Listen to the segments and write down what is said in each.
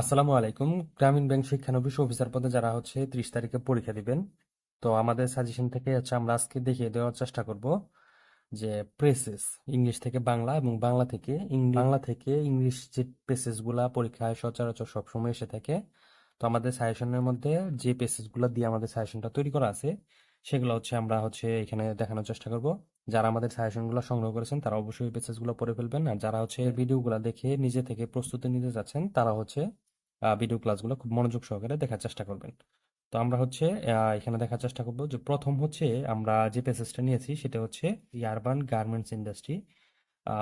আসসালামু আলাইকুম। গ্রামীণ ব্যাংক শিক্ষানবিশ অফিসার পদে যারা হচ্ছে ত্রিশ তারিখে পরীক্ষা দিবেন। তো আমাদের সাজেশন থেকে হচ্ছে আমরা আজকে দেখিয়ে দেওয়ার চেষ্টা করব যে প্রেসেস ইংলিশ থেকে বাংলা এবং বাংলা থেকে বাংলা থেকে ইংলিশ যে প্রেসেসগুলা পরীক্ষায় সচরাচর সবসময় এসে থাকে। তো আমাদের সাজেশনের মধ্যে যে প্রেসেসগুলা দিয়ে আমাদের সাজেশনটা তৈরি করা আছে, সেগুলো হচ্ছে আমরা হচ্ছে এখানে দেখানোর চেষ্টা করব। যারা আমাদের সাজেশনগুলো সংগ্রহ করেছেন, তারা অবশ্যই প্রেসেসগুলো পড়ে ফেলবেন। আর যারা হচ্ছে ভিডিওগুলো দেখে নিজে থেকে প্রস্তুতি নিতে যাচ্ছেন, তারা হচ্ছে ভিডিও ক্লাসগুলো খুব মনোযোগ সহকারে দেখার চেষ্টা করবেন। তো আমরা হচ্ছে এখানে দেখার চেষ্টা করব যে প্রথম হচ্ছে আমরা যে প্যাসেজটা নিয়েছি সেটা হচ্ছে ইয়ারবান গার্মেন্টস ইন্ডাস্ট্রি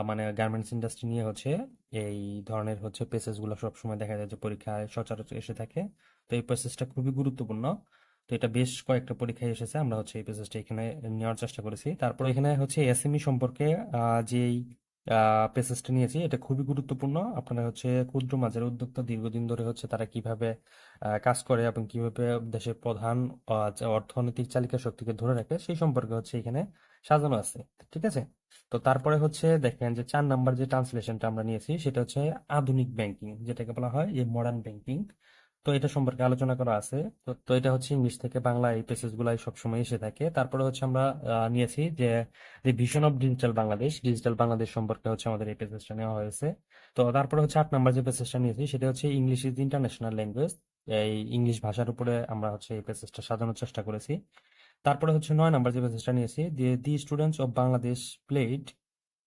মানে গার্মেন্টস ইন্ডাস্ট্রি নিয়ে হচ্ছে এই ধরনের হচ্ছে প্যাসেজগুলো সবসময় দেখা যায় যে পরীক্ষায় সচরাচর এসে থাকে। তো এই প্যাসেজটা খুবই গুরুত্বপূর্ণ। তো এটা বেশ কয়েকটা পরীক্ষায় এসেছে, আমরা হচ্ছে এই প্যাসেজটা এখানে নেওয়ার চেষ্টা করেছি। তারপর এখানে হচ্ছে এসএমই সম্পর্কে যেই প্যাসেজটা নিয়েছি। এটা খুবই গুরুত্বপূর্ণ। আপনারা হচ্ছে ক্ষুদ্র মাঝারি উদ্যোক্তা দীর্ঘদিন ধরে হচ্ছে তারা কীভাবে কাজ করে এবং কীভাবে দেশের প্রধান অর্থনৈতিক চালিকা শক্তিকে ধরে রাখে সেই সম্পর্কে হচ্ছে এখানে সাজানো আছে। ঠিক আছে? তো তারপরে হচ্ছে দেখেন যে চার নাম্বার যে ট্রান্সলেশনটা আমরা নিয়েছি সেটা হচ্ছে আধুনিক ব্যাংকিং যেটাকে বলা হয় এই মডার্ন ব্যাংকিং তো এটা সম্পর্কে আলোচনা করা আছে। তো তো এটা হচ্ছে ইংলিশ থেকে বাংলা এই পেসেজ গুলাই সবসময় এসে থাকে। তারপরে হচ্ছে আমরা নিয়েছি যে যে vision of digital Bangladesh digital Bangladesh সম্পর্কে হচ্ছে আমাদের এই পেসেজটা নেওয়া হয়েছে। তো তারপরে হচ্ছে আট নাম্বার যে পেসেজটা নিয়েছি সেটা হচ্ছে ইংলিশ ইজ ইন্টারন্যাশনাল ল্যাঙ্গুয়েজ এই ইংলিশ ভাষার উপরে আমরা হচ্ছে এই পেসেজটা সাজানোর চেষ্টা করেছি। তারপরে হচ্ছে নয় নাম্বার যে পেসেজটা নিয়েছি যে the students of Bangladesh played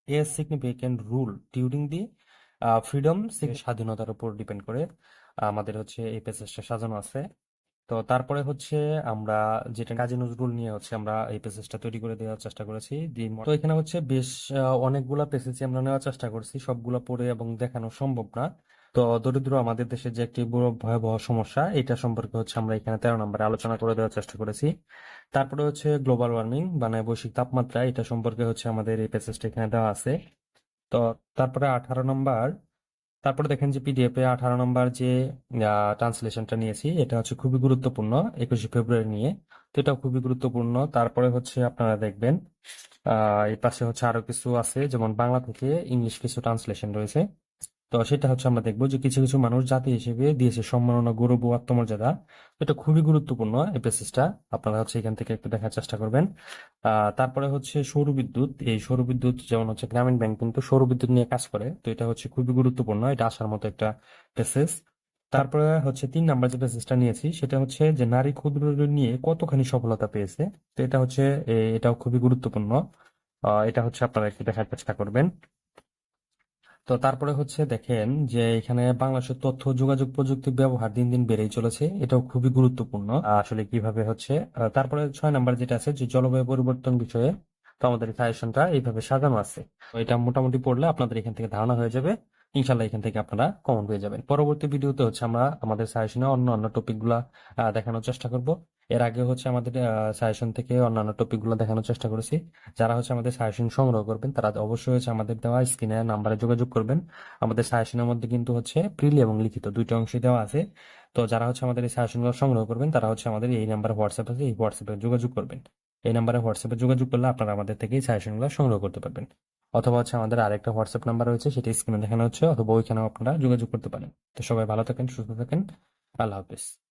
a significant role during the freedom স্বাধীনতার উপর ডিপেন্ড করে। আমাদের হচ্ছে এই পেসেজটা সাজানো আছে। তো তারপরে হচ্ছে আমরা যেটা কাজী নজরুল নিয়ে হচ্ছে আমরা এই পেসেজটা তৈরি করে দেওয়ার চেষ্টা করেছি তো এখানে হচ্ছে বেশ অনেকগুলা পেসেজই আমরা নেওয়ার চেষ্টা করছি, সবগুলা পড়ে এবং দেখানো সম্ভব না। তো দরিদ্র আমাদের দেশে যে একটি বড় ভয়াবহ সমস্যা, এটা সম্পর্কে হচ্ছে আমরা এখানে তেরো নম্বরে আলোচনা করে দেওয়ার চেষ্টা করেছি। তারপরে হচ্ছে গ্লোবাল ওয়ার্মিং মানে বৈশ্বিক তাপমাত্রা, এটা সম্পর্কে হচ্ছে আমাদের এই পেসেজটা এখানে দেওয়া আছে। তো তারপরে আঠারো নম্বর তারপরে দেখেন যে পিডিএফ এ আঠারো নম্বর যে ট্রান্সলেশনটা নিয়েছি, এটা হচ্ছে খুবই গুরুত্বপূর্ণ, একুশে ফেব্রুয়ারি নিয়ে। তো এটা খুবই গুরুত্বপূর্ণ। তারপরে হচ্ছে আপনারা দেখবেন এই পাশে হচ্ছে আরও কিছু আছে, যেমন বাংলা থেকে ইংলিশ কিছু ট্রান্সলেশন রয়েছে। তো সেটা হচ্ছে আমরা দেখব যে কিছু কিছু মানুষ জাতি হিসেবে দিয়েছে সম্মাননা, গৌরব ও আত্মমর্যাদা। এটা খুবই গুরুত্বপূর্ণ এই পেসেজটা আপনারা হচ্ছে এখান থেকে একটু দেখার চেষ্টা করবেন। তারপরে হচ্ছে সৌরবিদ্যুৎ এই সৌরবিদ্যুৎ যেমন হচ্ছে গ্রামীণ ব্যাংক কিন্তু সৌরবিদ্যুৎ নিয়ে কাজ করে। তো এটা হচ্ছে খুবই গুরুত্বপূর্ণ। এটা আসার মতো একটা পেসেজ তারপরে হচ্ছে তিন নাম্বার যে পেসেজটা নিয়েছি, সেটা হচ্ছে যে নারী ক্ষুদ্র ঋণ নিয়ে কতখানি সফলতা পেয়েছে। তো এটা হচ্ছে এটাও খুবই গুরুত্বপূর্ণ। এটা হচ্ছে আপনারা একটু দেখার চেষ্টা করবেন। তো তারপরে হচ্ছে দেখেন যে এখানে বাংলাদেশের তথ্য যোগাযোগ প্রযুক্তির ব্যবহার দিন দিন বেড়েই চলেছে। এটাও খুবই গুরুত্বপূর্ণ। আসলে কীভাবে হচ্ছে তারপরে ছয় নাম্বার যেটা আছে যে জলবায়ু পরিবর্তন বিষয়ে তো আমাদের সাজেশনটা এইভাবে সাজানো আছে। এটা মোটামুটি পড়লে আপনাদের এখান থেকে ধারণা হয়ে যাবে। ইনশাল্লাহ এখান থেকে আপনারা কমন পেয়ে যাবেন। পরবর্তী ভিডিওতে হচ্ছে আমরা আমাদের সাজেশনে অন্য অন্য টপিকগুলা আহ, দেখানোর চেষ্টা করব। এর আগে হচ্ছে আমাদের সাজেশন থেকে অন্যান্য টপিকগুলো দেখানোর চেষ্টা করেছি। যারা হচ্ছে আমাদের সাজেশন সংগ্রহ করবেন, তারা অবশ্যই হচ্ছে আমাদের দেওয়া স্ক্রিনে নাম্বারে যোগাযোগ করবেন। আমাদের সাজেশনের মধ্যে কিন্তু হচ্ছে প্রিলি এবং লিখিত দুইটা অংশই দেওয়া আছে। তো যারা হচ্ছে আমাদের এই সাজেশনগুলো সংগ্রহ করবেন, তারা হচ্ছে আমাদের এই নাম্বারে হোয়াটসঅ্যাপ আছে, এই হোয়াটসঅ্যাপে যোগাযোগ করবেন। এই নাম্বারে হোয়াটসঅ্যাপে যোগাযোগ করলে আপনারা আমাদের থেকে এই সাজেশনগুলো সংগ্রহ করতে পারবেন। অথবা হচ্ছে আমাদের আরেকটা হোয়াটসঅ্যাপ নাম্বার রয়েছে, সেটা স্ক্রিনে দেখানো হচ্ছে, অথবা ওইখানেও আপনারা যোগাযোগ করতে পারেন। তো সবাই ভালো থাকেন, সুস্থ থাকেন। আল্লাহ হাফিজ।